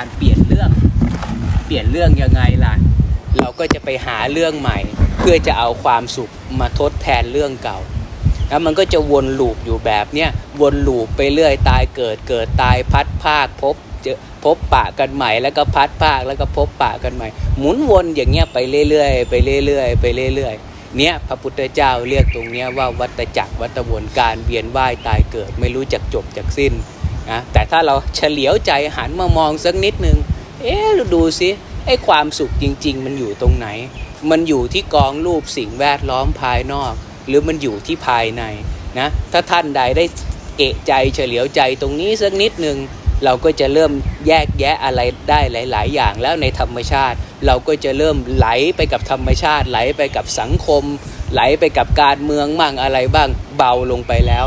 การเปลี่ยนเรื่อง เปลี่ยนเรื่องยังไงล่ะ เราก็จะไปหาเรื่องใหม่ เพื่อจะเอาความสุขมาทดแทนเรื่องเก่า แล้วมันก็จะวนลูปอยู่แบบเนี้ยวนลูปไปเรื่อยตายเกิดเกิดตายพัดภาคพบเจอพบปะกันใหม่แล้วก็พัดภาคแล้วก็พบปะกันใหม่ หมุนวนอย่างเงี้ยไปเรื่อยๆไปเรื่อยๆไปเรื่อยๆเนี้ยพระพุทธเจ้าเรียกตรงเนี้ยว่าวัฏจักรวัฏวนการเวียนว่ายตายเกิดไม่รู้จักจบจักสิ้น นะแต่ถ้าเราเฉลียวใจหันมามองสักนิดนึง เอ๊ะเราดูสิไอ้ความสุขจริง ๆ มันอยู่ตรงไหน มันอยู่ที่กองรูปสิ่งแวดล้อมภายนอก หรือมันอยู่ที่ภายในนะถ้าท่านใดได้เอะใจเฉลียวใจตรงนี้สักนิดหนึ่งเราก็จะเริ่มแยกแยะอะไรได้หลาย ๆ อย่างแล้วในธรรมชาติ เราก็จะเริ่มไหลไปกับธรรมชาติ ไหลไปกับสังคม ไหลไปกับการเมืองมั่งอะไรบ้างเบาลงไปแล้ว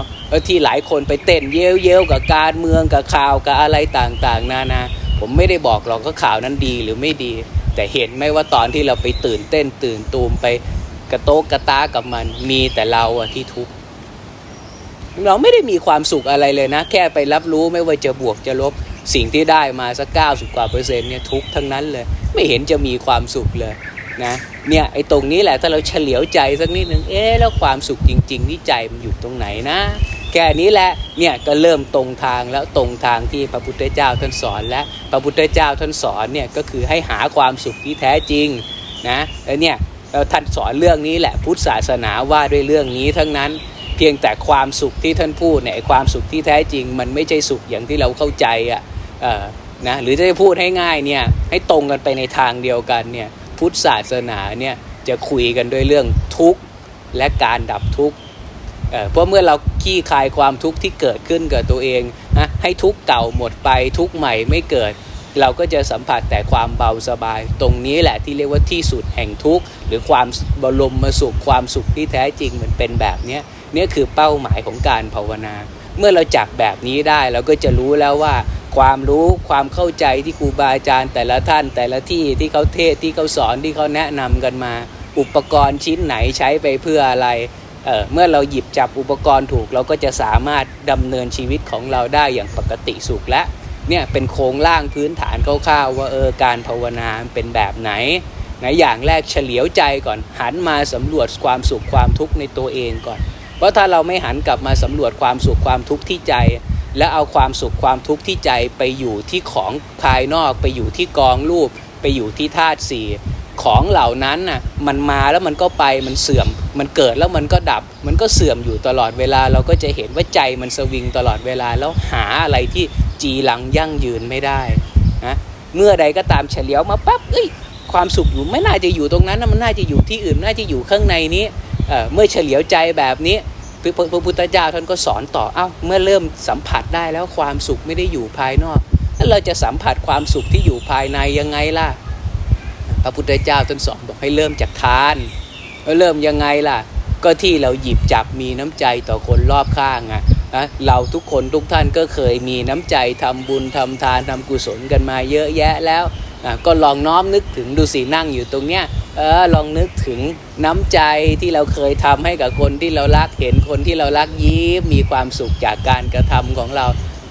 ที่หลายคนไปเต้นเย้ยวเย้ยวๆกับการเมืองกับข่าวกับอะไรต่างๆ นานา ผมไม่ได้บอกหรอกก็ข่าวนั้นดีหรือไม่ดี แต่เห็นไหมว่าตอนที่เราไปตื่นเต้นตื่นตูมไปกระโตกกระตากับมันมีแต่เราอะที่ทุกข์เราไม่ได้มีความสุขอะไรเลยนะ แค่ไปรับรู้ไม่ว่าจะบวกจะลบสิ่งที่ได้มาสักเก้าสิบกว่าเปอร์เซ็นต์เนี่ยทุกข์ทั้งนั้นเลย ไม่เห็นจะมีความสุขเลยนะเนี่ยไอ้ตรงนี้แหละถ้าเราเฉลียวใจสักนิดหนึ่งเอ๊ะแล้วความสุขจริงๆที่ใจมันอยู่ตรงไหนนะ แค่นี้แหละเนี่ยก็เริ่มตรงทางแล้วตรงทางที่พระพุทธเจ้าท่านสอนและพระพุทธเจ้าท่านสอนเนี่ยก็คือให้หาความสุขที่แท้จริงนะแล้วเนี่ยท่านสอนเรื่องนี้แหละพุทธศาสนาว่าด้วยเรื่องนี้ทั้งนั้นเพียงแต่ความสุขที่ท่านพูดเนี่ยความสุขที่แท้จริง มันไม่ใช่สุขอย่างที่เราเข้าใจอะนะหรือจะพูดให้ง่ายเนี่ยให้ตรงกันไปในทางเดียวกันเนี่ยพุทธศาสนาเนี่ยจะคุยกันด้วยเรื่องทุกข์และการดับทุกข์ เอ่อเพราะเมื่อเราขี้คายความทุกข์ที่เกิดขึ้นกับตัวเองนะให้ทุกข์เก่าหมดไปทุกข์ใหม่ไม่เกิด เราก็จะสัมผัสแต่ความเบาสบาย ตรงนี้แหละที่เรียกว่าที่สุดแห่งทุกข์หรือความบรมมาสุขความสุขที่แท้จริงมันเป็นแบบเนี้ยเนี่ยคือเป้าหมายของการภาวนา เมื่อเราจับแบบนี้ได้เราก็จะรู้แล้วว่าความรู้ความเข้าใจที่ครูบาอาจารย์ แต่ละท่านแต่ละที่ที่เขาเทศที่เขาสอนที่เขาแนะนำกันมา อุปกรณ์ชิ้นไหนใช้ไปเพื่ออะไร เเมื่อเราหยิบจับอุปกรณ์ถูก เราก็จะสามารถดำเนินชีวิตของเราได้อย่างปกติสุขและเนี่ยเป็นโครงร่างพื้นฐานคร่าวๆว่าเออการภาวนาเป็นแบบไหนไหนอย่างแรกเฉลียวใจก่อนหันมาสำรวจความสุขความทุกข์ในตัวเองก่อน เพราะถ้าเราไม่หันกลับมาสำรวจความสุขความทุกข์ที่ใจ แล้วเอาความสุขความทุกข์ที่ใจไปอยู่ที่ของภายนอก ไปอยู่ที่กองรูป ไปอยู่ที่ธาตุสี่ของเหล่านั้นน่ะมันมาแล้วมันก็ไปมันเสื่อม มันเกิดแล้วมันก็ดับ มันก็เสื่อมอยู่ตลอดเวลา เราก็จะเห็นว่าใจมันสวิงตลอดเวลาแล้วหาอะไรที่จีรังยั่งยืนไม่ได้นะเมื่อใดก็ตามเฉลียวมาปั๊บเอ้ยความสุขอยู่ไม่น่าจะอยู่ตรงนั้นนะมันน่าจะอยู่ที่อื่นน่าจะอยู่ข้างในนี้เเมื่อเฉลียวใจแบบนี้พระพุทธเจ้าท่านก็สอนต่อเอ้าเมื่อเริ่มสัมผัสได้แล้วความสุขไม่ได้อยู่ภายนอกแล้วเราจะสัมผัสความสุขที่อยู่ภายในยังไงล่ะ พระพุทธเจ้าท่านสอนบอกให้เริ่มจากทาน เริ่มยังไงล่ะ ก็ที่เราหยิบจับมีน้ำใจต่อคนรอบข้างอะนะเราทุกคนทุกท่านก็เคยมีน้ำใจทำบุญทำทานทำกุศลกันมาเยอะแยะแล้วอะก็ลองน้อมนึกถึงดูสินั่งอยู่ตรงเนี้ยเออลองนึกถึงน้ำใจที่เราเคยทำให้กับคนที่เรารักเห็นคนที่เรารักยิ้มมีความสุขจากการกระทำของเรา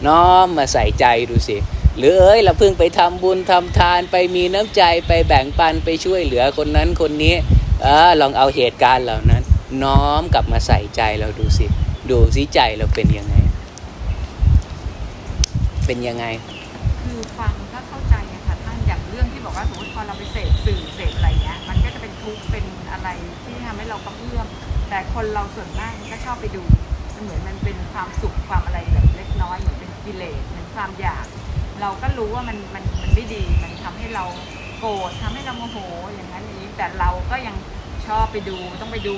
น้อมมาใส่ใจดูสิหรือเอ้ยเราเพิ่งไปทำบุญทำทานไปมีน้ำใจไปแบ่งปันไปช่วยเหลือคนนั้นคนนี้ เออลองเอาเหตุการณ์เหล่านั้น น้อมกลับมาใส่ใจเราดูสิ ดูสิใจเราเป็นยังไง เป็นยังไง คือฟังถ้าเข้าใจอะค่ะท่านอย่างเรื่องที่บอกว่าสมมติพอเราไปเสพสื่อเสพอะไรเงี้ยมันก็จะเป็นทุกข์เป็นอะไรที่ทำให้เรากระเพื่อมแต่คนเราส่วนมากมันก็ชอบไปดูมันเหมือนมันเป็นความสุขความอะไรแบบเล็กน้อยเหมือนเป็นกิเลสเหมือนความอยาก เราก็รู้ว่ามันมันมันไม่ดีมันทำให้เราโกรธทำให้เราโมโหอย่างนั้นอย่าง แต่เราก็ยังชอบไปดูต้องไปดู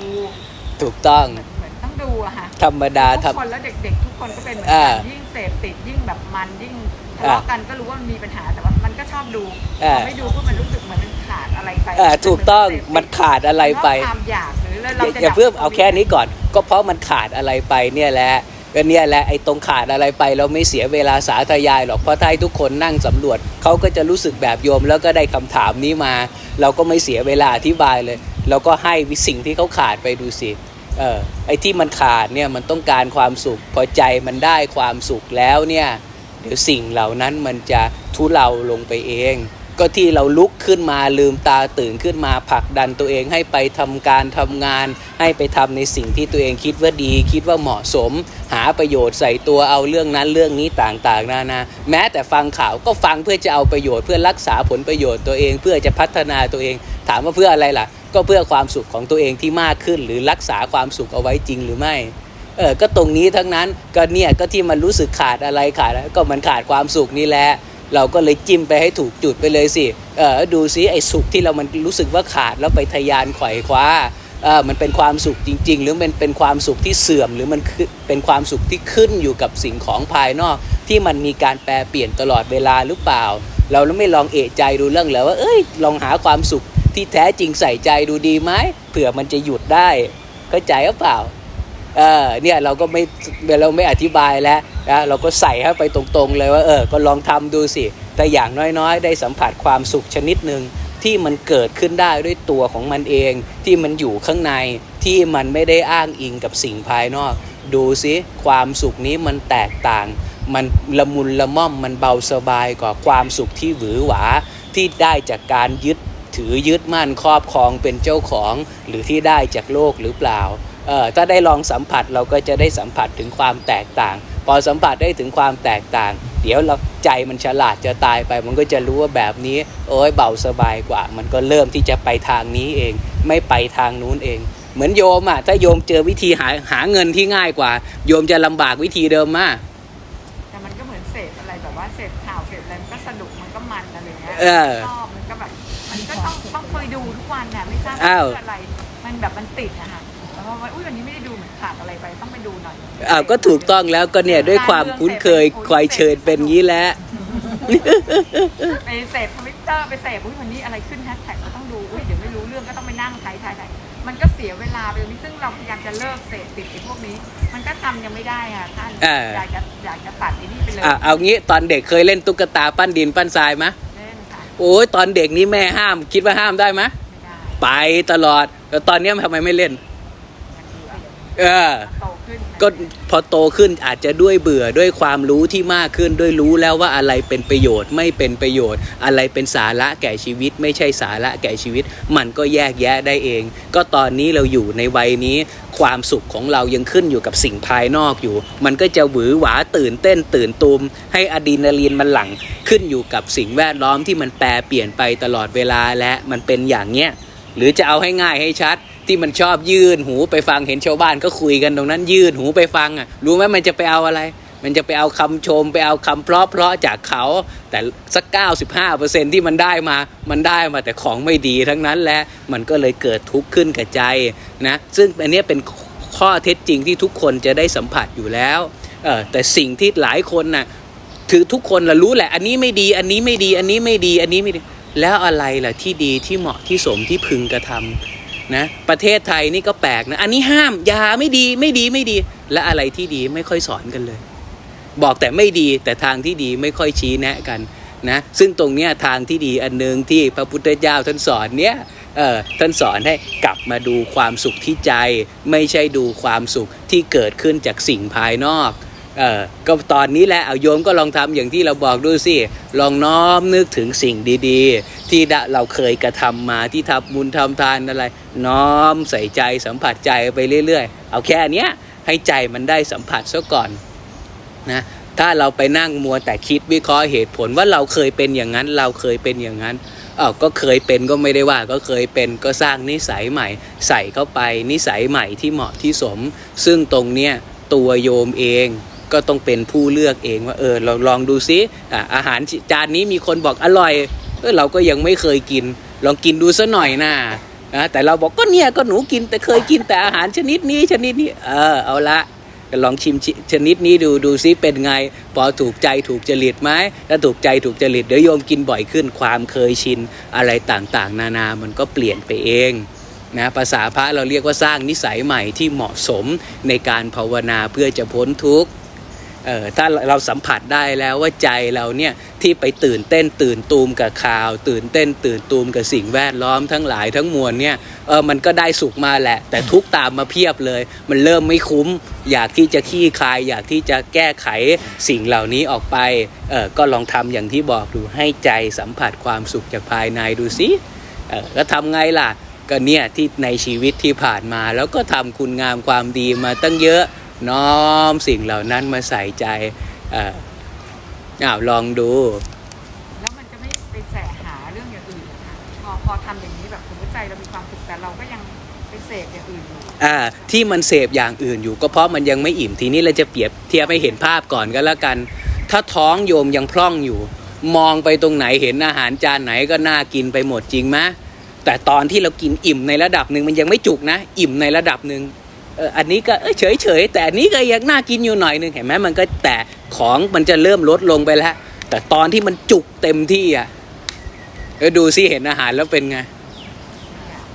ถูกต้อง เหมือนเหมือนต้องดูอะค่ะธรรมดาทุกทำคนแล้วเด็ก ๆ ทุกคนก็เป็นเหมือนอ่ากันยิ่งเสพติดยิ่งแบบมันยิ่งทะเลาะกันก็รู้ว่ามันมีปัญหาแต่ว่ามันก็ชอบดูอ่า พอไม่ดูก็มันรู้สึกเหมือนมันขาดอะไรไปอ่าถูกต้องมันขาดอะไรไป เพราะความอยากหรือเราอย่าจะอย่าเพิ่มดับเอาแค่นี้ก่อน ก็เพราะมันขาดอะไรไปเนี่ยแหละ ก็เนี่ยแหละไอ้ตรงขาดอะไรไปเราไม่เสียเวลาสาธยายหรอกเพราะถ้าทุกคนนั่งสำรวจเขาก็จะรู้สึกแบบโยมแล้วก็ได้คำถามนี้มา เราก็ไม่เสียเวลาอธิบายเลย เราก็ให้สิ่งที่เขาขาดไปดูสิเออไอ้ที่มันขาดเนี่ยมันต้องการความสุข พอใจมันได้ความสุขแล้วเนี่ยเดี๋ยวสิ่งเหล่านั้นมันจะทุเลาลงไปเอง ก็ที่เราลุกขึ้นมาลืมตาตื่นขึ้นมาผลักดันตัวเองให้ไปทำการทำงาน ให้ไปทำในสิ่งที่ตัวเองคิดว่าดี คิดว่าเหมาะสม หาประโยชน์ใส่ตัวเอาเรื่องนั้นเรื่องนี้ต่างๆนานาแม้แต่ฟังข่าวก็ฟังเพื่อจะเอาประโยชน์เพื่อรักษาผลประโยชน์ตัวเอง เพื่อจะพัฒนาตัวเอง ถามว่าเพื่ออะไรล่ะ ก็เพื่อความสุขของตัวเองที่มากขึ้น หรือรักษาความสุขเอาไว้จริงหรือไม่เออก็ตรงนี้ทั้งนั้นก็เนี่ยก็ที่มันรู้สึกขาดอะไรขาดก็มันขาดความสุขนี่แหละ เราก็เลยจิ้มไปให้ถูกจุดไปเลยสิเออดูซิไอ้สุขที่เรามันรู้สึกว่าขาดแล้วไปทะยานไขว่คว้าเออมันเป็นความสุขจริง ๆ หรือมันเป็นความสุขที่เสื่อมหรือมันคือเป็นความสุขที่ขึ้นอยู่กับสิ่งของภายนอก ที่มันมีการแปรเปลี่ยนตลอดเวลาหรือเปล่า เราไม่ลองเอะใจดูเรื่องแล้วว่าเอ้ยลองหาความสุขที่แท้จริงใส่ใจดูดีไหมเผื่อมันจะหยุดได้เข้าใจหรือเปล่าเออเนี่ยเราก็ไม่เราไม่อธิบายแล้ว นะเราก็ใส่เข้าไปตรงๆเลยว่าเออก็ลองทำดูสิ แต่อย่างน้อยๆ ได้สัมผัสความสุขชนิดหนึ่งที่มันเกิดขึ้นได้ด้วยตัวของมันเอง ที่มันอยู่ข้างในที่มันไม่ได้อ้างอิงกับสิ่งภายนอก ดูสิความสุขนี้มันแตกต่าง มันละมุนละม่อมมันเบาสบายกว่าความสุขที่หวือหวา ที่ได้จากการยึดถือยึดมั่นครอบครองเป็นเจ้าของ หรือที่ได้จากโลกหรือเปล่าเออถ้าได้ลองสัมผัสเราก็จะได้สัมผัสถึงความแตกต่าง พอสัมผัสได้ถึงความแตกต่าง เดี๋ยวเราใจมันฉลาดจะตายไป มันก็จะรู้ว่าแบบนี้ โอ้ยเบาสบายกว่า มันก็เริ่มที่จะไปทางนี้เอง ไม่ไปทางนู้นเอง เหมือนโยมอะถ้าโยมเจอวิธีหาหาเงินที่ง่ายกว่า โยมจะลำบากวิธีเดิมมากแต่มันก็เหมือนเสพอะไรแบบว่าเสพข่าวเสพอะไรมันก็สนุกมันก็มันอะไรเงี้ยเออชอบมันก็แบบมันก็ต้องต้องเคยดูทุกวันน่ะไม่ทราบอ้าวว่าเพื่ออะไร มันแบบมันติดนะคะแล้วพอว่าอุ้ยวันนี้ไม่ได้ดูเหมือนขาดอะไรไปต้องไปดูหน่ อยอ้าวก็ถูกต้องแล้วก็เนี่ยด้วยความคุ้นเคยควายเชิญเป็นงี้แหละไปเสพทวิตเตอร์ไปเสพอุ้ยวันนี้อะไรขึ้นแฮชแท็กก็ต้องดูอุ้ยเดี๋ยวไม่รู้เรื่องก็ต้องไปนั่งไทยไทยไทยมันก็เสียเวลาไปตรงนี้ซึ่งเราพยายามจะเลิกเสพติดไอ้พวกนี้ มันก็ทำยังไม่ได้อะท่านอ่า อยากจะอยากจะตัดไอ้นี่ไปเลยอะเอางี้ตอนเด็กเคยเล่นตุ๊กตาปั้นดินปั้นทรายไหมเล่นค่ะโอ้ยตอนเด็กนี้แม่ห้ามคิดว่าห้ามได้ไหมไม่ได้ไปตลอดแต่ตอนเนี้ยทำไมไม่เล่นมันเบื่อเออ โตขึ้น ก็พอโตขึ้นอาจจะด้วยเบื่อด้วยความรู้ที่มากขึ้นด้วยรู้แล้วว่าอะไรเป็นประโยชน์ไม่เป็นประโยชน์ อะไรเป็นสาระแก่ชีวิต ไม่ใช่สาระแก่ชีวิต มันก็แยกแยะได้เอง ก็ตอนนี้เราอยู่ในวัยนี้ความสุขของเรายังขึ้นอยู่กับสิ่งภายนอกอยู่ มันก็จะหวือหวาตื่นเต้นตื่นตูม ให้อะดรีนาลีนมันหลั่งขึ้นอยู่กับสิ่งแวดล้อมที่มันแปรเปลี่ยนไปตลอดเวลาและมันเป็นอย่างเนี้ยหรือจะเอาให้ง่ายให้ชัด ที่มันชอบยื่นหูไปฟังเห็นชาวบ้านก็คุยกันตรงนั้น ยื่นหูไปฟังอะ รู้ไหมมันจะไปเอาอะไร มันจะไปเอาคำชมไปเอาคำเพราะเพราะๆจากเขา แต่สัก 95%ที่มันได้มามันได้มาแต่ของไม่ดีทั้งนั้นแหละมันก็เลยเกิดทุกข์ขึ้นกับใจนะซึ่งอันนี้เป็นข้อเท็จจริงที่ทุกคนจะได้สัมผัสอยู่แล้วเออแต่สิ่งที่หลายคนน่ะถือทุกคนละรู้แหละ อันนี้ไม่ดีอันนี้ไม่ดีอันนี้ไม่ดีอันนี้ไม่ดี แล้วอะไรล่ะที่ดีที่เหมาะที่สมที่พึงกระทำ นะประเทศไทยนี่ก็แปลกนะ อันนี้ห้ามยาไม่ดีไม่ดีไม่ดี และอะไรที่ดีไม่ค่อยสอนกันเลย บอกแต่ไม่ดีแต่ทางที่ดีไม่ค่อยชี้แนะกันนะซึ่งตรงเนี้ยทางที่ดีอันหนึ่งที่พระพุทธเจ้าท่านสอนเนี้ยเออท่านสอนให้กลับมาดูความสุขที่ใจ ไม่ใช่ดูความสุขที่เกิดขึ้นจากสิ่งภายนอก เออก็ตอนนี้แหละเอาโยมก็ลองทำอย่างที่เราบอกดูสิ ลองน้อมนึกถึงสิ่งดีๆ ที่เราเคยกระทำมาที่ทำบุญทำทานอะไร น้อมใส่ใจสัมผัสใจไปเรื่อยๆ เอาแค่เนี้ยให้ใจมันได้สัมผัสซะก่อนนะถ้าเราไปนั่งมัวแต่คิดวิเคราะห์เหตุผลว่าเราเคยเป็นอย่างนั้น เราเคยเป็นอย่างนั้นอ้าวก็เคยเป็นก็ไม่ได้ว่าก็เคยเป็นก็สร้างนิสัยใหม่ ใส่เข้าไปนิสัยใหม่ที่เหมาะที่สม ซึ่งตรงเนี้ยตัวโยมเอง ก็ต้องเป็นผู้เลือกเองว่าเออเราลองดูซิอะอาหารจานนี้มีคนบอกอร่อยเออเราก็ยังไม่เคยกิน ลองกินดูซะหน่อยนะนะแต่เราบอกก็เนี่ยก็หนูกินแต่เคยกินแต่อาหารชนิดนี้ชนิดนี้เออเอาละลองชิมชิชนิดนี้ดูดูซิเป็นไง พอถูกใจถูกจริตไหมถ้าถูกใจถูกจริตเดี๋ยวโยมกินบ่อยขึ้นความเคยชินอะไรต่างๆ นานามันก็เปลี่ยนไปเองนะภาษาพระเราเรียกว่าสร้างนิสัยใหม่ที่เหมาะสมในการภาวนาเพื่อจะพ้นทุกข์ เออถ้าเราสัมผัสได้แล้วว่าใจเราเนี่ยที่ไปตื่นเต้นตื่นตูมกับข่าว ตื่นเต้นตื่นตูมกับสิ่งแวดล้อมทั้งหลายทั้งมวลเนี่ยเออมันก็ได้สุขมาแหละ แต่ทุกตามมาเพียบเลย มันเริ่มไม่คุ้ม อยากที่จะขี้คาย อยากที่จะแก้ไขสิ่งเหล่านี้ออกไปเออก็ลองทำอย่างที่บอกดูให้ใจสัมผัสความสุขจากภายในดูสิเออแล้วทำไงล่ะก็เนี่ยที่ในชีวิตที่ผ่านมาแล้วก็ทำคุณงามความดีมาตั้งเยอะ น้อมสิ่งเหล่านั้นมาใส่ใจเอ่ออ้าวลองดู แล้วมันจะไม่ไปแสหาเรื่องอย่างอื่นนะคะพอพอทำอย่างนี้แบบสมมติใจเรามีความสุขแต่เราก็ยังไปเสพอย่างอื่นอยู่อ่าที่มันเสพอย่างอื่นอยู่ ก็เพราะมันยังไม่อิ่มทีนี้เราจะเปรียบเทียบให้เห็นภาพก่อนก็แล้วกัน ถ้าท้องโยมยังพร่องอยู่ มองไปตรงไหนเห็นอาหารจานไหนก็น่ากินไปหมดจริงไหมแต่ตอนที่เรากินอิ่มในระดับหนึ่งมันยังไม่จุกนะ อิ่มในระดับหนึ่งเอออันนี้ก็เฉยเฉยๆแต่อันนี้ก็ยังน่ากินอยู่หน่อยนึงเห็นไหมมันก็แต่ของมันจะเริ่มลดลงไปแล้ว แต่ตอนที่มันจุกเต็มที่อะเออดูซิเห็นอาหารแล้วเป็นไง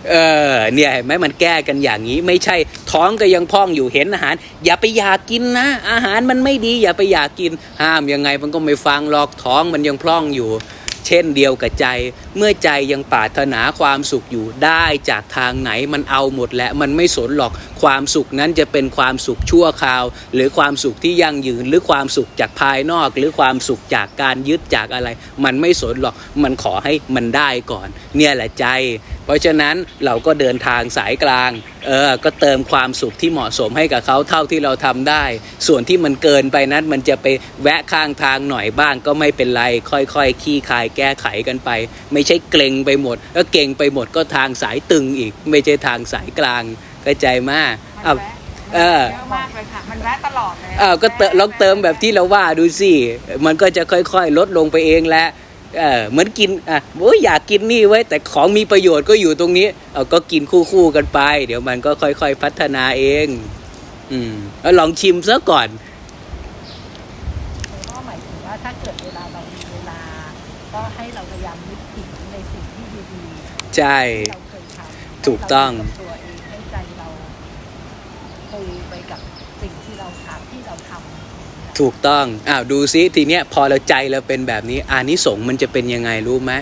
เออเนี่ยเห็นไหมมันแก้กันอย่างนี้ ไม่ใช่ท้องก็ยังพองอยู่เห็นอาหาร อย่าไปอยากกินนะ อาหารมันไม่ดี อย่าไปอยากกินห้ามยังไงมันก็ไม่ฟังหรอกท้องมันยังพร่องอยู่ เช่นเดียวกับใจ เมื่อใจยังปรารถนาความสุขอยู่ได้จากทางไหนมันเอาหมดและมันไม่สนหรอกความสุขนั้นจะเป็นความสุขชั่วคราว หรือความสุขที่ยั่งยืนหรือความสุขจากภายนอก หรือความสุขจากการยึดจากอะไร มันไม่สนหรอกมันขอให้มันได้ก่อน เนี่ยแหละใจ เพราะฉะนั้นเราก็เดินทางสายกลางเออก็เติมความสุขที่เหมาะสมให้กับเขาเท่าที่เราทำได้ ส่วนที่มันเกินไปนั้นมันจะไปแวะข้างทางหน่อยบ้างก็ไม่เป็นไร ค่อยๆขี้คายแก้ไขกันไป ไม่ใช่เกรงไปหมด แล้วเก่งไปหมดก็ทางสายตึงอีก ไม่ใช่ทางสายกลางเข้าใจมากมันอ้าวแวะเออเยอะมากเลยค่ะมันแวะตลอดเลยอ้าวก็เติมลองเติมแบบที่เราว่าดูสิมันก็จะค่อยๆ ลดลงไปเองแหละ เออเหมือนกินอะโอ้ยอยากกินนี่ไว้ยแต่ของมีประโยชน์ก็อยู่ตรงนี้เอาก็กินคู่ๆกันไป เดี๋ยวมันก็ค่อยๆพัฒนาเอง อืมแล้วลองชิมซะก่อนก็หมายถึงว่าถ้าเกิดเวลาเรามีเวลา ก็ให้เราพยายามนึกถึงในสิ่งที่ดีใช่ๆที่เราเคยทำถูกต้อง ให้เรายู่กับตัวเองให้ใจเราปูไปกับสิ่งที่เราทำที่เราทำ ถูกต้องอ้าวดูซิทีเนี้ยพอเราใจเราเป็นแบบนี้อานิสงส์มันจะเป็นยังไงรู้ไหม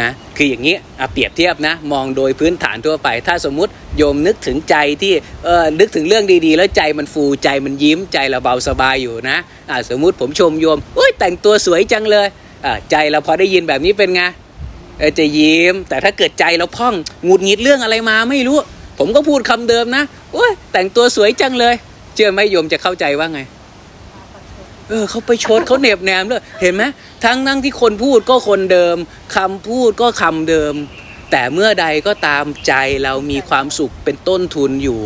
นะคืออย่างนี้อะเปรียบเทียบนะมองโดยพื้นฐานทั่วไป ถ้าสมมุติโยมนึกถึงใจที่เออนึกถึงเรื่องดีๆ แล้วใจมันฟูใจมันยิ้มใจเราเบาสบายอยู่นะอะสมมุติผมชมโยมอุ้ยแต่งตัวสวยจังเลยอะใจเราพอได้ยินแบบนี้เป็นไงจะยิ้ม แต่ถ้าเกิดใจเราพ่องหงุดหงิดเรื่องอะไรมาไม่รู้ ผมก็พูดคำเดิมนะโอ้ยแต่งตัวสวยจังเลย เชื่อไหมโยมจะเข้าใจว่าไง เออเขาไปชดเขาเหน็บแนมเลยเห็นไหมทั้งทั้งที่คนพูดก็คนเดิมคำพูดก็คำเดิม แต่เมื่อใดก็ตามใจเรามีความสุขเป็นต้นทุนอยู่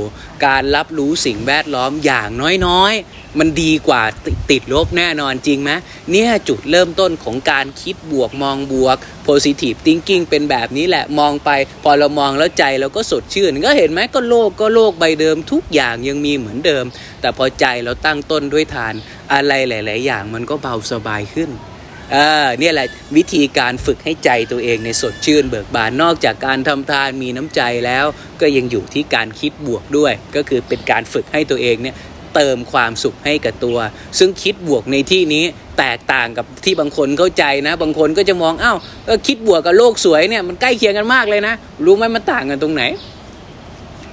การรับรู้สิ่งแวดล้อมอย่างน้อยๆ มันดีกว่าติติดลบแน่นอนจริงไหมเนี่ยจุดเริ่มต้นของการคิดบวกมองบวก positive thinking เป็นแบบนี้แหละมองไป พอเรามองแล้วใจเราก็สดชื่น ก็เห็นไหมก็โลกก็โลกใบเดิมทุกอย่างยังมีเหมือนเดิม แต่พอใจเราตั้งต้นด้วยทานอะไรหลาย ๆ อย่างมันก็เบาสบายขึ้น เออเนี่ยแหละวิธีการฝึกให้ใจตัวเองในสดชื่นเบิกบานนอกจากการทำทานมีน้ำใจแล้ว ก็ยังอยู่ที่การคิดบวกด้วย ก็คือเป็นการฝึกให้ตัวเองเนี่ยเติมความสุขให้กับตัว ซึ่งคิดบวกในที่นี้แตกต่างกับที่บางคนเข้าใจนะ บางคนก็จะมองอ้าวเออคิดบวกกับโลกสวยเนี่ยมันใกล้เคียงกันมากเลยนะ รู้ไหมมันต่างกันตรงไหน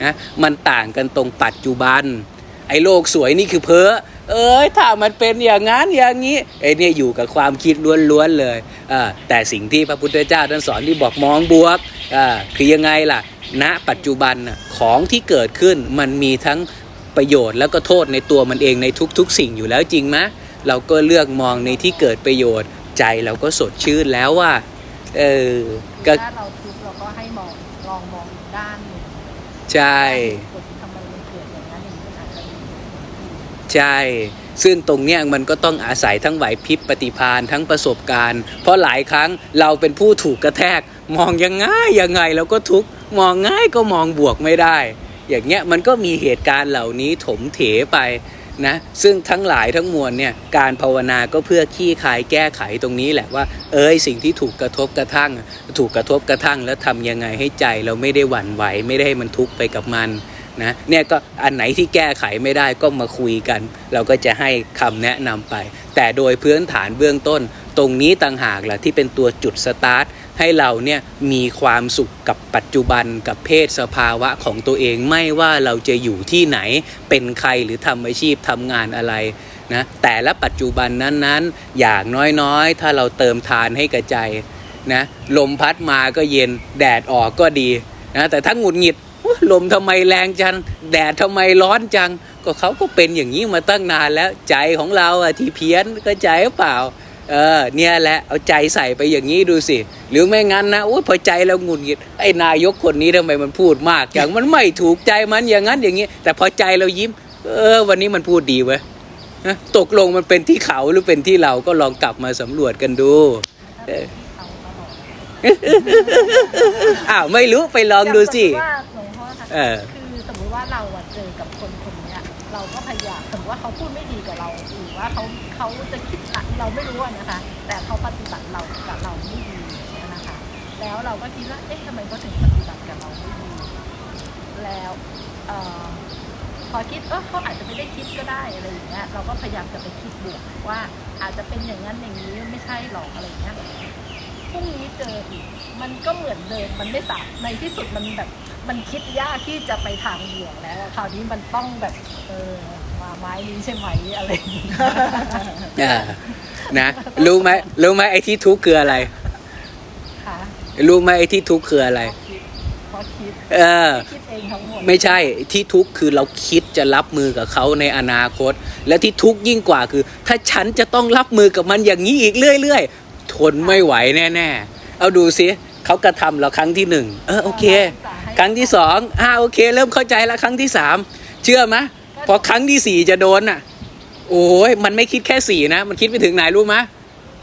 นะมันต่างกันตรงปัจจุบัน ไอ้โลกสวยนี่คือเพ้อ เอ้ยถ้ามันเป็นอย่างนั้นอย่างนี้ไอ้เนี่ยอยู่กับความคิดล้วนๆเลยอ่าแต่สิ่งที่พระพุทธเจ้าท่านสอนที่บอกมองบวกอ่าคือยังไงล่ะณปัจจุบันน่ะของที่เกิดขึ้นมันมีทั้งประโยชน์แล้วก็โทษในตัวมันเองในทุกๆ สิ่งอยู่แล้วจริงไหมเราก็เลือกมองในที่เกิดประโยชน์ใจเราก็สดชื่นแล้วว่าเออก็ถ้าเราทุกข์เราก็ให้มองลองมองอีกด้านหนึ่งใช่ ใช่ ซึ่งตรงเนี้ยมันก็ต้องอาศัยทั้งไหวพริบปฏิภาณทั้งประสบการณ์ เพราะหลายครั้งเราเป็นผู้ถูกกระแทก มองยังไงยังไงเราก็ทุกข์มองง่ายก็มองบวกไม่ได้ อย่างเงี้ยมันก็มีเหตุการณ์เหล่านี้ถมเถไปนะซึ่งทั้งหลายทั้งมวลเนี่ยการภาวนาก็เพื่อขี้คายแก้ไขตรงนี้แหละว่า เอ้ยสิ่งที่ถูกกระทบกระทั่ง ถูกกระทบกระทั่งแล้วทำยังไงให้ใจ เราไม่ได้หวั่นไหวไม่ได้ให้มันทุกข์ไปกับมัน นะเนี่ยก็อันไหนที่แก้ไขไม่ได้ก็มาคุยกัน เราก็จะให้คำแนะนำไป แต่โดยพื้นฐานเบื้องต้น ตรงนี้ต่างหากแหละที่เป็นตัวจุดสตาร์ทให้เราเนี่ยมีความสุขกับปัจจุบันกับเพศสภาวะของตัวเองไม่ว่าเราจะอยู่ที่ไหนเป็นใครหรือทำอาชีพทำงานอะไรนะแต่ละปัจจุบันนั้นๆ อย่างน้อยๆ ถ้าเราเติมทานให้กระใจนะลมพัดมาก็เย็นแดดออกก็ดีนะแต่ถ้าหงุดหงิด ลมทำไมแรงจัง แดดทำไมร้อนจัง ก็เขาก็เป็นอย่างนี้มาตั้งนานแล้วใจของเราอะที่เพี้ยนก็ใจหรือเปล่าเออเนี่ยแหละเอาใจใส่ไปอย่างนี้ดูสิ หรือไม่งั้นนะโอ้ยพอใจเราหงุดหงิดไอ้นายกคนนี้ทำไมมันพูดมาก อย่างมันไม่ถูกใจมันอย่างนั้นอย่างนี้ แต่พอใจเรายิ้ม เออ วันนี้มันพูดดีเว้ยนะตกลงมันเป็นที่เขาหรือเป็นที่เราก็ลองกลับมาสำรวจกันดูอดอ้าวไม่รู้ไปลองดูสิ เออ คือสมมุติว่าเราอะเจอกับคนคนเนี้ย เราก็พยายามสมมติว่าเขาพูดไม่ดีกับเราหรือว่าเขาเขาจะคิดอะเราไม่รู้อะนะคะ แต่เขาปฏิบัติเรากับเราไม่ดีนะคะ แล้วเราก็คิดว่าเอ๊ะทำไมเขาถึงปฏิบัติกับเราไม่ดี แล้วเอ่อพอคิดเออเขาอาจจะไม่ได้คิดก็ได้อะไรอย่างเงี้ยเราก็พยายามจะไปคิดบวกว่าอาจจะเป็นอย่างนั้นอย่างนี้ไม่ใช่หรอกอะไรอย่างเงี้ย พรุ่งนี้เจออีกมันก็เหมือนเดิมมันไม่สายในที่สุดมันแบบมันคิดยากที่จะไปทางเบี่ยงแล้วอะคราวนี้มันต้องแบบเออมาไม้นี้ใช่ไหมอะไรอย่างเงี้ยอ่านะรู้ไหมรู้ไหมไอ้ที่ทุกข์คืออะไร ค่ะรู้ไหมไอ้ที่ทุกข์คืออะไรพอคิดเออ คิดเองทั้งหมดไม่ใช่ที่ทุกข์คือเราคิดจะรับมือกับเขาในอนาคต และที่ทุกข์ยิ่งกว่าคือ ถ้าฉันจะต้องรับมือกับมันอย่างนี้อีกเรื่อย ๆ ทนไม่ไหวแน่ๆ เอาดูสิเขากระทำเราครั้งที่หนึ่งเออโอเค ครั้งที่สองอ่าโอเค เริ่มเข้าใจแล้วครั้งที่สามเชื่อไหมพอครั้งที่สี่จะโดนอะ โอ้ยมันไม่คิดแค่สี่นะ มันคิดไปถึงไหนรู้ไหม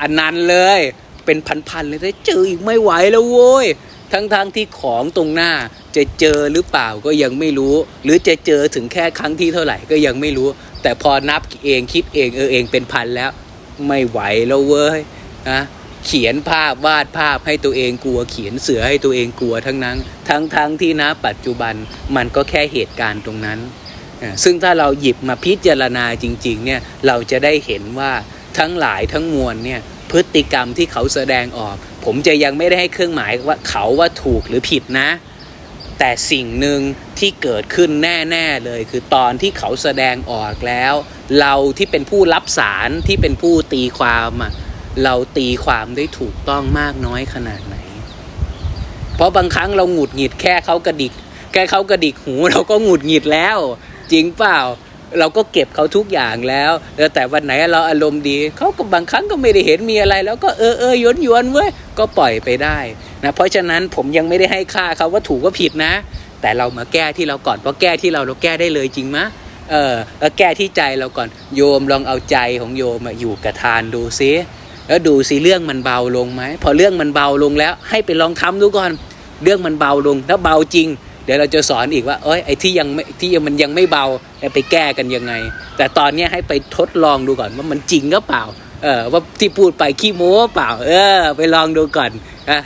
อันนั้นเลยเป็นพันๆเลยแต่เจออีกไม่ไหวแล้วโว้ยทั้งๆที่ของตรงหน้าจะเจอหรือเปล่าก็ยังไม่รู้ หรือจะเจอถึงแค่ครั้งที่เท่าไหร่ก็ยังไม่รู้ แต่พอนับเองคิดเองเออเองเป็นพันแล้ว ไม่ไหวแล้วเว้ย นะเขียนภาพวาดภาพให้ตัวเองกลัว เขียนเสือให้ตัวเองกลัวทั้งนั้น ทั้งๆทที่นะปัจจุบันมันก็แค่เหตุการณ์ตรงนั้น ซึ่งถ้าเราหยิบมาพิจารณาจริงๆเนี่ยเราจะได้เห็นว่าทั้งหลายทั้งมวลเนี่ยพฤติกรรมที่เขาแสดงออก ผมจะยังไม่ได้ให้เครื่องหมายว่าเขาว่าถูกหรือผิดนะ แต่สิ่งหนึ่งที่เกิดขึ้นแน่ๆเลย คือตอนที่เขาแสดงออกแล้ว เราที่เป็นผู้รับสารที่เป็นผู้ตีความอะ เราตีความได้ถูกต้องมากน้อยขนาดไหน เพราะบางครั้งเราหงุดหงิดแค่เขากระดิก แค่เขากระดิกหู เราก็หงุดหงิดแล้ว จริงเปล่า เราก็เก็บเขาทุกอย่างแล้วแต่วันไหนเราอารมณ์ดีเขาก็บางครั้งก็ไม่ได้เห็นมีอะไร แล้วก็เออเออหยวนหยวนเว้ยก็ปล่อยไปได้นะเพราะฉะนั้นผมยังไม่ได้ให้ค่าเขาว่าถูกว่าผิดนะ แต่เรามาแก้ที่เราก่อนเพราะแก้ที่เราเราแก้ได้เลยจริงไหมเออแล้วแก้ที่ใจเราก่อนโยมลองเอาใจของโยมอะอยู่กับทานดูซิ แล้วดูสิเรื่องมันเบาลงไหมพอเรื่องมันเบาลงแล้ว ให้ไปลองทำดูก่อนเรื่องมันเบาลงถ้าเบาจริง เดี๋ยวเราจะสอนอีกว่าเอ้ยไอ้ที่ยังไม่ที่มันยังไม่เบาไปแก้กันยังไง แต่ตอนนี้ให้ไปทดลองดูก่อนว่ามันจริงก็เปล่าเออว่าที่พูดไปขี้โม้เปล่า เออ ไปลองดูก่อน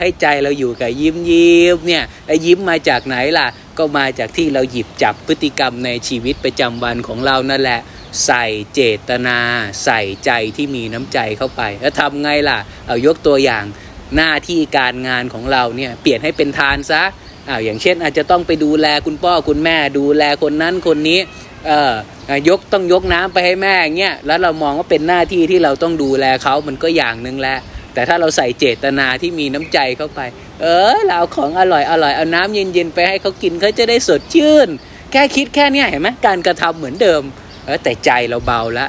ให้ใจเราอยู่กับยิ้มยิ้มเนี่ยไอ้ยิ้มมาจากไหนล่ะ ก็มาจากที่เราหยิบจับพฤติกรรมในชีวิตประจำวันของเรานั่นแหละ ใส่เจตนา ใส่ใจที่มีน้ำใจเข้าไป แล้วทำไงล่ะ เอายกตัวอย่างหน้าที่การงานของเราเนี่ยเปลี่ยนให้เป็นทานซะอ้าวอย่างเช่นอาจจะต้องไปดูแลคุณพ่อคุณแม่ดูแลคนนั้นคนนี้เออยกต้องยกน้ำไปให้แม่เงี้ยแล้วเรามองว่าเป็นหน้าที่ที่เราต้องดูแลเขามันก็อย่างหนึ่งแหละ แต่ถ้าเราใส่เจตนาที่มีน้ำใจเข้าไป เออเราเอาของอร่อยอร่อยเอาน้ำเย็นๆไปให้เขากินเขาจะได้สดชื่น แค่คิดแค่นี้เห็นไหมการกระทำเหมือนเดิมเออแต่ใจเราเบาละ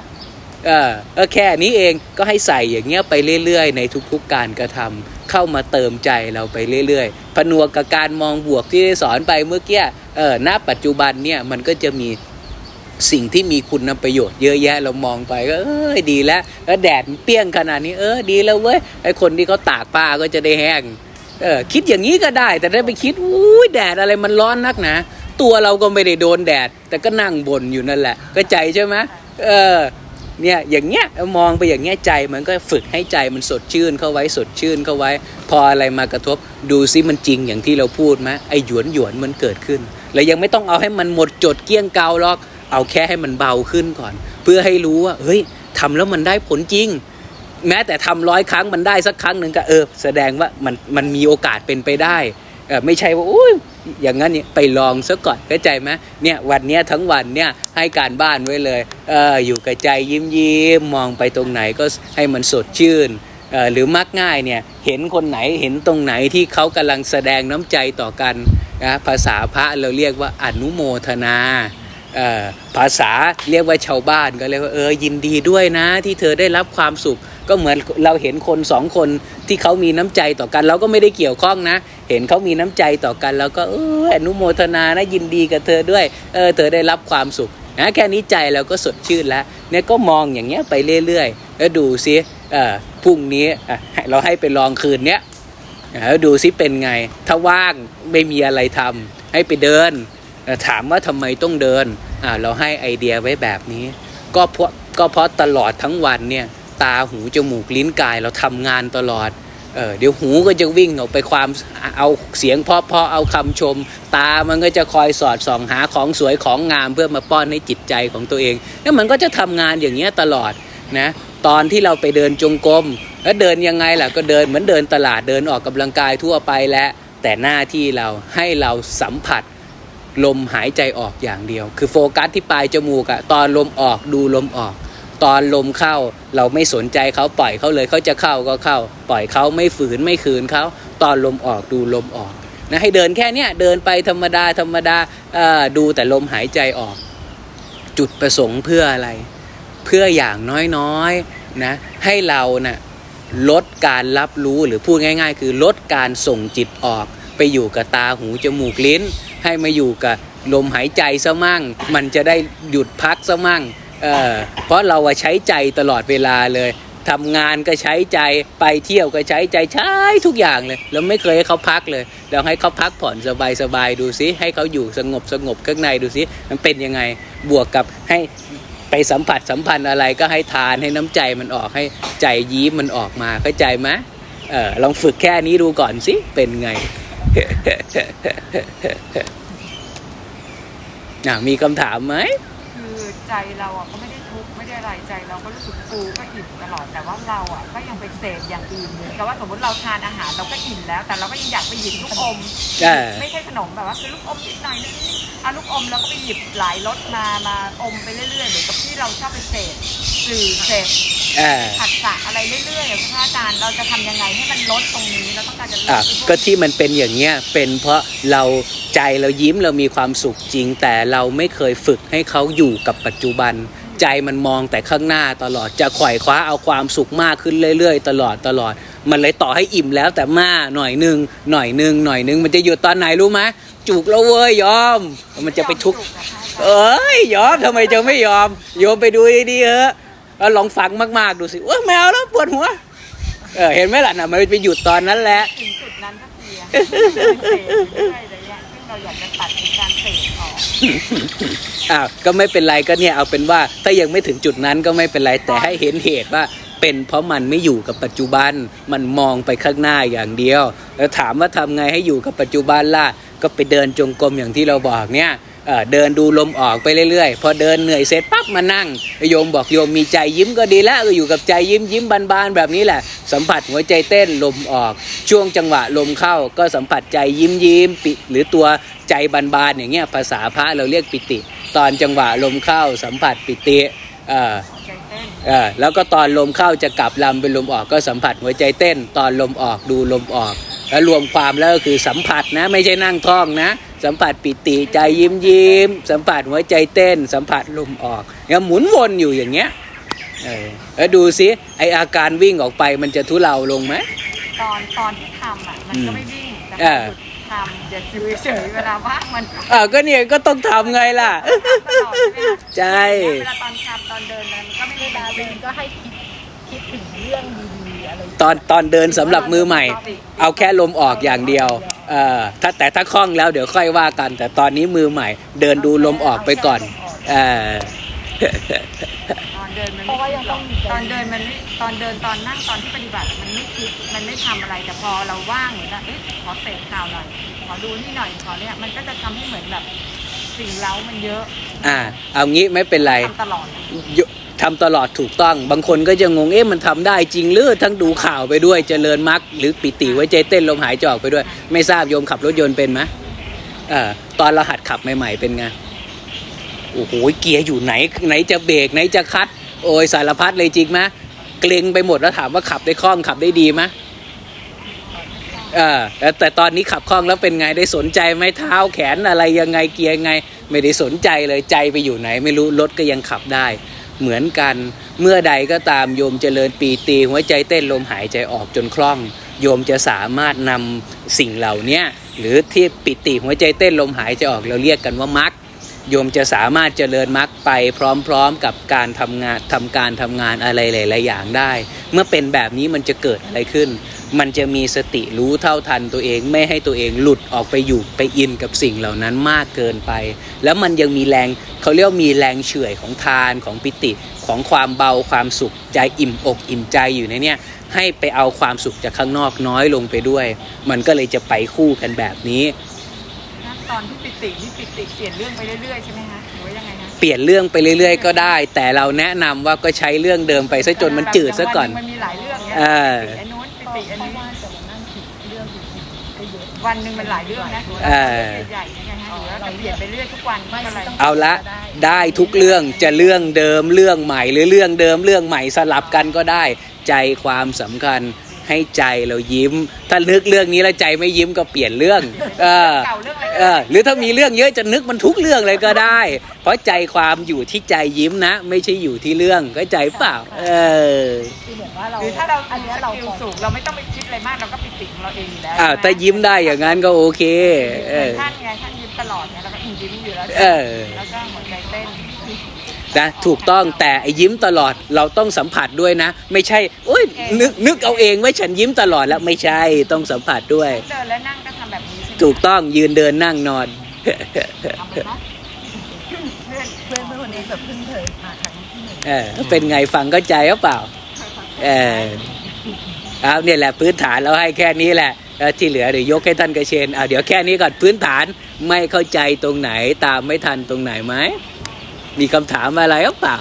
เออเออแค่นี้เองก็ให้ใส่อย่างเงี้ยไปเรื่อยๆ ในทุกๆการกระทำเข้ามาเติมใจเราไปเรื่อยๆ ผนวกกับการมองบวกที่ได้สอนไปเมื่อกี้เออณปัจจุบันเนี่ยมันก็จะมี สิ่งที่มีคุณประโยชน์เยอะแยะเรามองไปก็เออดีแล้วแล้วแดดเปรี้ยงขนาดนี้เออดีแล้วเว้ยไอคนที่เขาตากผ้าก็จะได้แห้งเออคิดอย่างนี้ก็ได้ แต่ได้ไปคิดอุ้ยแดดอะไรมันร้อนนักนะตัวเราก็ไม่ได้โดนแดด แต่ก็นั่งบ่นอยู่นั่นแหละก็ใจใช่ไหมเออเนี่ยอย่างเงี้ยมองไปอย่างเงี้ยใจมันก็ฝึกให้ใจมันสดชื่นเข้าไว้สดชื่นเข้าไว้ พออะไรมากระทบดูซิมันจริงอย่างที่เราพูดไหมไอหยวนหยวนมันเกิดขึ้น แล้วยังไม่ต้องเอาให้มันหมดจดเกี้ยงเกาหรอก เอาแค่ให้มันเบาขึ้นก่อน เพื่อให้รู้ว่าเฮ้ยทำแล้วมันได้ผลจริง แม้แต่ทำร้อยครั้งมันได้สักครั้งหนึ่งก็เออ แสดงว่ามันมันมีโอกาสเป็นไปได้ไม่ใช่ว่าอุ้ยอย่างนั้นเนี่ยไปลองซะก่อนเข้าใจไหมเนี่ยวันเนี้ยทั้งวันเนี่ยให้การบ้านไว้เลยเอออยู่กับใจยิ้มยิ้มมองไปตรงไหนก็ให้มันสดชื่นเออหรือมักง่ายเนี่ยเห็นคนไหนเห็นตรงไหนที่เขากำลังแสดงน้ำใจต่อกันนะภาษาพระเราเรียกว่าอนุโมทนา ภาษาเรียกว่าชาวบ้านก็เรียกว่าเออยินดีด้วยนะ ที่เธอได้รับความสุข ก็เหมือนเราเห็นคนสองคนที่เขามีน้ำใจต่อกัน เราก็ไม่ได้เกี่ยวข้องนะ เห็นเขามีน้ำใจต่อกันเราก็เอออนุโมทนานะยินดีกับเธอด้วยเออเธอได้รับความสุขนะแค่นี้ใจเราก็สดชื่นแล้วเนี่ยก็มองอย่างเงี้ยไปเรื่อยๆ แล้วดูซิเออพรุ่งนี้เราให้ไปลองคืนเนี้ยแล้วดูซิเป็นไง ถ้าว่างไม่มีอะไรทำให้ไปเดิน ถามว่าทำไมต้องเดินเราให้ไอเดียไว้แบบนี้ ก็เพราะก็เพราะตลอดทั้งวันเนี่ยตาหูจมูกลิ้นกายเราทำงานตลอดเออเดี๋ยวหูก็จะวิ่งออกไปความเอาเสียงเพาะเพาะเอาคำชม ตามันก็จะคอยสอดส่องหาของสวยของงามเพื่อมาป้อนให้จิตใจของตัวเอง แล้วมันก็จะทำงานอย่างเงี้ยตลอดนะตอนที่เราไปเดินจงกรมแล้วเดินยังไงล่ะก็เดินเหมือนเดินตลาดเดินออกกำลังกายทั่วไปแล้วแต่หน้าที่เราให้เราสัมผัส ลมหายใจออกอย่างเดียว คือโฟกัสที่ปลายจมูกอะตอนลมออกดูลมออก ตอนลมเข้าเราไม่สนใจเขาปล่อยเขาเลยเขาจะเข้าก็เข้า ปล่อยเขาไม่ฝืนไม่คืนเขาตอนลมออกดูลมออกนะให้เดินแค่เนี้ยเดินไปธรรมดาธรรมดาอ่อดูแต่ลมหายใจออก จุดประสงค์เพื่ออะไร เพื่ออย่างน้อยๆนะให้เรานะ่ะลดการรับรู้หรือพูดง่าย ๆ คือลดการส่งจิตออกไปอยู่กับตาหูจมูกลิ้น ให้มาอยู่กับลมหายใจซะมั่ง มันจะได้หยุดพักซะมั่งเออเพราะเราใช้ใจตลอดเวลาเลยทำงานก็ใช้ใจไปเที่ยวก็ใช้ใจใช้ทุกอย่างเลย แล้วไม่เคยให้เขาพักเลยเราให้เขาพักผ่อนสบายๆดูซิให้เขาอยู่สงบสงบข้างในดูซิมันเป็นยังไงบวกกับให้ไปสัมผัสสัมพันธ์อะไรก็ให้ทานให้น้ำใจมันออกให้ใจยิ้มมันออกมาเข้าใจไหมเออลองฝึกแค่นี้ดูก่อนสิเป็นไง อะมีคำถามไหมคือใจเราอะก็ไม่ได้ทุกข์ไม่ได้อะไรใจเราก็รู้สึกฟูก็อิ่มตลอดแต่ว่าเราอะก็ยังไปเสพอย่างอื่นเหมือนกับว่าสมมติเราทานอาหารเราก็อิ่มแล้ว แต่เราก็ยังอยากไปหยิบลูกอม เออไม่ใช่ขนมแบบว่าคือลูกอมนิดหน่อยนึงอะลูกอมเราก็ไปหยิบหลายรสมามาอมไปเรื่อยๆเหมือนกับที่เราชอบไปเสพสื่อเสพเออผัสสะอะไรเรื่อยๆอะพระอาจารย์เราจะทำยังไงให้มันลดตรงนี้เราต้องการจะลดอะไอ้พวก็ที่มันเป็นอย่างเงี้ยเป็นเพราะเราใจเรายิ้มเรามีความสุขจริง แต่เราไม่เคยฝึกให้เขาอยู่กับปัจจุบัน ใจมันมองแต่ข้างหน้าตลอดจะไขว่คว้าเอาความสุขมากขึ้นเรื่อย ๆ ตลอดตลอด มันเลยต่อให้อิ่มแล้วแต่มาหน่อยหนึ่งหน่อยหนึ่งหน่อยหนึ่งมันจะหยุดตอนไหนรู้ไหมจุกแล้วเว้ยยอม มันจะไปทุกข์ เอ้ยยอมทำไมจะไม่ยอมโยมไปดูดีๆเถอะ เอาลองฟังมากๆดูสิว่าแมวแล้วปวดหัว เออเห็นไหมล่ะนะมันไปหยุดตอนนั้นแหละ ถึงจุดนั้นสักทีอะเสพอยู่เรื่อยๆเลยเนี่ยซึ่งเราอยากจะตัดไอ้การเสพออกอ้าวก็ไม่เป็นไรก็เนี่ยเอาเป็นว่าถ้ายังไม่ถึงจุดนั้นก็ไม่เป็นไรแต่ให้เห็นเหตุว่าเป็นเพราะมันไม่อยู่กับปัจจุบันมันมองไปข้างหน้าอย่างเดียว แล้วถามว่าทำไงให้อยู่กับปัจจุบันล่ะก็ไปเดินจงกรมอย่างที่เราบอกเนี่ย เดินดูลมออกไปเรื่อยๆ พอเดินเหนื่อยเสร็จปั๊บมานั่งโยมบอกโยมมีใจยิ้มก็ดีแล้วก็อยู่กับใจยิ้มยิ้มบานๆแบบนี้แหละ สัมผัสหัวใจเต้นลมออก ช่วงจังหวะลมเข้าก็สัมผัสใจยิ้มยิ้มปิหรือตัวใจบานๆอย่างเงี้ยภาษาพระเราเรียกปิติ ตอนจังหวะลมเข้าสัมผัสปิติอ่อใจเต้นเออแล้วก็ตอนลมเข้าจะกลับลำเป็นลมออกก็สัมผัสหัวใจเต้น ตอนลมออกดูลมออก แล้วรวมความแล้วก็คือสัมผัสนะไม่ใช่นั่งท่องนะ สัมผัสปิติใจยิ้มยิ้ม สัมผัสหัวใจเต้น สัมผัสลมออกเนี่ยหมุนวนอยู่อย่างเงี้ยเออแล้วดูสิไออาการวิ่งออกไปมันจะทุเลาลงไหมตอนตอนที่ทำอะมันก็ไม่วิ่งแต่พเอออหยุดทำอย่าอยู่เฉยๆเวลาว่างมันอ่าก็เนี่ยก็ต้องทำไงล่ะทำตลอดใช่ไหมคะใช่เวลาตอนทำตอนเดินมันก็ไม่เวได้ลาลาเดิวิ่นงก็ให้คิดคิดถึงเรื่องดีๆอะไร ตอนตอนเดินสำหรับมือใหม่ เอาแค่ลมออกอย่างเดียวเออถ้าแต่ถ้าคล่องแล้วเดี๋ยวค่อยว่ากัน แต่ตอนนี้มือใหม่ เดินดูลมออกไปก่อนเออตอนเดินมันเพราะว่าไม่ยัคิงดหรต้ออกงมีใจตอนเดินมันไม่ตอนเดินตอนนั่งตอนที่ปฏิบัติมันไม่คิดมันไม่ทำอะไรแต่พอเราว่างเหมือนแบบเอ๊ะขอเสพข่าวหน่อยขอดูนี่หน่อยขอเนี่ยมันก็จะทำให้เหมือนแบบสิ่งเล้ามันเยอะอ่าเอางี้ไม่เป็นไรทำตลอดย ทำตลอดถูกต้อง บางคนก็จะงงเอ๊ะมันทำได้จริงหรือทั้งดูข่าวไปด้วยเจริญมรรคหรือปิติไว้ใจเต้นลมหายใจออกไปด้วย ไม่ทราบโยมขับรถยนต์เป็นไหมอตอนเราหัดขับใหม่ ๆ เป็นไงโอ้โหเกียร์อยู่ไหน ไหนจะเบรกไหนจะคัด โอ้ยสารพัดเลยจริงไหมเกรงไปหมดแล้วถามว่าขับได้คล่องขับได้ดีไหมเออแต่แต่ตอนนี้ขับคล่องแล้วเป็นไงได้สนใจไหมเท้าแขนอะไรยังไงเกียร์ไง ไม่ได้สนใจเลยใจไปอยู่ไหน ไม่รู้รถก็ยังขับได้ เหมือนกัน เมื่อใดก็ตามโยมเจริญปีตีหัวใจเต้นลมหายใจออกจนคล่อง โยมจะสามารถนำสิ่งเหล่านี้หรือที่ปิติหัวใจเต้นลมหายใจออกเราเรียกกันว่ามรรคโยมจะสามารถเจริญมรรคไปพร้อมๆกับการทำงานทำการทำงานอะไรหลายๆอย่างได้ เมื่อเป็นแบบนี้มันจะเกิดอะไรขึ้น มันจะมีสติรู้เท่าทันตัวเองไม่ให้ตัวเองหลุดออกไปอยู่ไปอินกับสิ่งเหล่านั้นมากเกินไป แล้วมันยังมีแรงเขาเรียกว่ามีแรงเฉื่อยของทานของปิติของความเบาความสุขใจอิ่มอกอิ่มใจอยู่ในเนี้ยให้ไปเอาความสุขจากข้างนอกน้อยลงไปด้วย มันก็เลยจะไปคู่กันแบบนี้นะตอนที่ปิติที่ปิติเปลี่ยนเรื่องไปเรื่อยๆใช่ไหมคะหรือว่ายังไงคะเปลี่ยนเรื่องไปเรื่อย ๆ ก็ได้ แต่เราแนะนำว่าก็ใช้เรื่องเดิมไปซะจนมันจืดซะก่อนวันหงมันมีหลายเรื่องเนี่ยเออปิ ติอันนู้นปิเพราะติอันนี้ว่าจะมานั่งคิดเรื่องอื่นๆก็เยอะวันหนึ่งมันหลายเรื่องนะเออ ใหญ่ๆยังไงฮะหรือว่าจะเปลี่ยนไปเรื่อยทุกวันไม่อะไรต้องเอาละได้ทุกเรื่องจะเรื่องเดิมเรื่องใหม่ หรือเรื่องเดิมเรื่องใหม่สลับกันก็ได้ ใจความสำคัญ ให้ใจเรายิ้ม ถ้านึกเรื่องนี้แล้วใจไม่ยิ้มก็เปลี่ยนเรื่อง เออเก่าเรื่องอะไรเออหรือถ้ามีเรื่องเยอะจะนึกมันทุกเรื่องเลยก็ได้ เพราะใจความอยู่ที่ใจยิ้มนะ ไม่ใช่อยู่ที่เรื่องก็ใจเปล่า เออคือเหมือนว่าเราหรือถ้าเราอันเนี้ยสเรากิลพอสูงเราไม่ต้องไปคิดอะไรมากเราก็ปิติของเราเองอยู่แล้วอ้าวถ้ายิ้มได้อย่างนั้นก็โอเค เออท่านไงท่านยิ้มตลอดไงเราก็ยิ้มอยู่แล้วเออ แล้วก็หัวใจเต้น นะถูกต้องแต่ไอ้ยิ้มตลอดเราต้องสัมผัสด้วยนะ ไม่ใช่โอ้ยนึกนึกเอาเองว่าฉันยิ้มตลอดแล้วไม่ใช่ต้องสัมผัสด้วยเดินและนั่งก็ทำแบบนี้ใช่ไหมถูกต้องยืนเดินนั่งนอน ทำเลยเนาะเพื่อนเพื่อนเพื่อนคนนี้แบบเพิ่งเคยมาครั้งที่หนึ่งเออเป็นไงฟังเข้าใจหรือเปล่า เออเอาเนี่ยแหละพื้นฐานเราให้แค่นี้แหละแล้วที่เหลือเดี๋ยวยกให้ท่านกระเชนเอาเดี๋ยวแค่นี้ก่อนพื้นฐานไม่เข้าใจตรงไหนตามไม่ทันตรงไหนไหม มีคำถามอะไรหรือเปล่า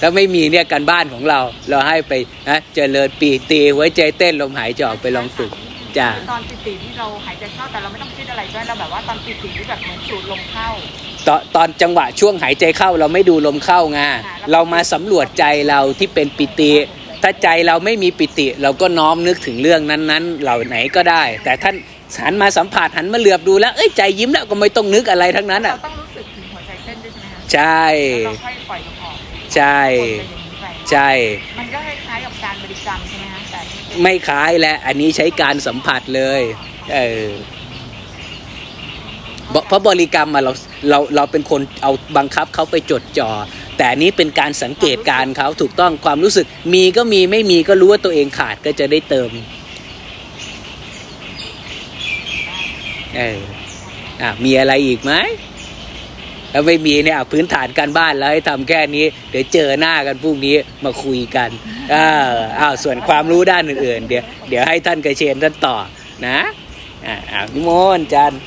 ถ้าไม่มีเนี่ยการบ้านของเรา เราให้ไปนะเจริญปีตีหัวใจเต้นลมหายใจออกไปลองฝึกจ้าตอนปิติที่เราหายใจเข้าแต่เราไม่ต้องคิดอะไรใช่ไหมเราแบบว่าตอนปิติที่แบบเหมือนสูดลมเข้าตอนตอนจังหวะช่วงหายใจเข้าเราไม่ดูลมเข้าไงเรามาสำรวจใจเราที่เป็นปิติ ถ้าใจเราไม่มีปิติ เราก็น้อมนึกถึงเรื่องนั้นๆ เหล่าไหนก็ได้ แต่ท่านหันมาสัมผัสหันมาเหลือบดูแล้วเอ้ยใจยิ้มแล้วก็ไม่ต้องนึกอะไรทั้งนั้นเราอะต้อง ใช่ไหมคะใช่ แล้วเราค่อยปล่อยลมออกใช่วนไปอย่างนี้ไปใช่ มันก็คล้ายๆกับการบริกรรมใช่ไหมคะแต่อันนี้เป็นไม่คล้ายและ อันนี้ใช้การสัมผัสเลยเออเพราะเพราะบริกรรมมาเราเราเราเป็นคนเอาบังคับเขาไปจดจ่อแต่อันนี้เป็นการสังเกตการณ์เขาถูกต้องความรู้สึกมีก็มีไม่มีก็รู้ว่าตัวเองขาดก็จะได้เติมเอออะมีอะไรอีกไหม ถ้าไม่มีเนี่ยอะพื้นฐานการบ้านแล้วให้ทำแค่นี้ เดี๋ยวเจอหน้ากันพรุ่งนี้มาคุยกันเอออ้าวส่วนความรู้ด้านอื่นๆ เดี๋ยวเดี๋ยวให้ท่านกระเชนท่านต่อนะอ่าอ่านิมนต์อาจันทร์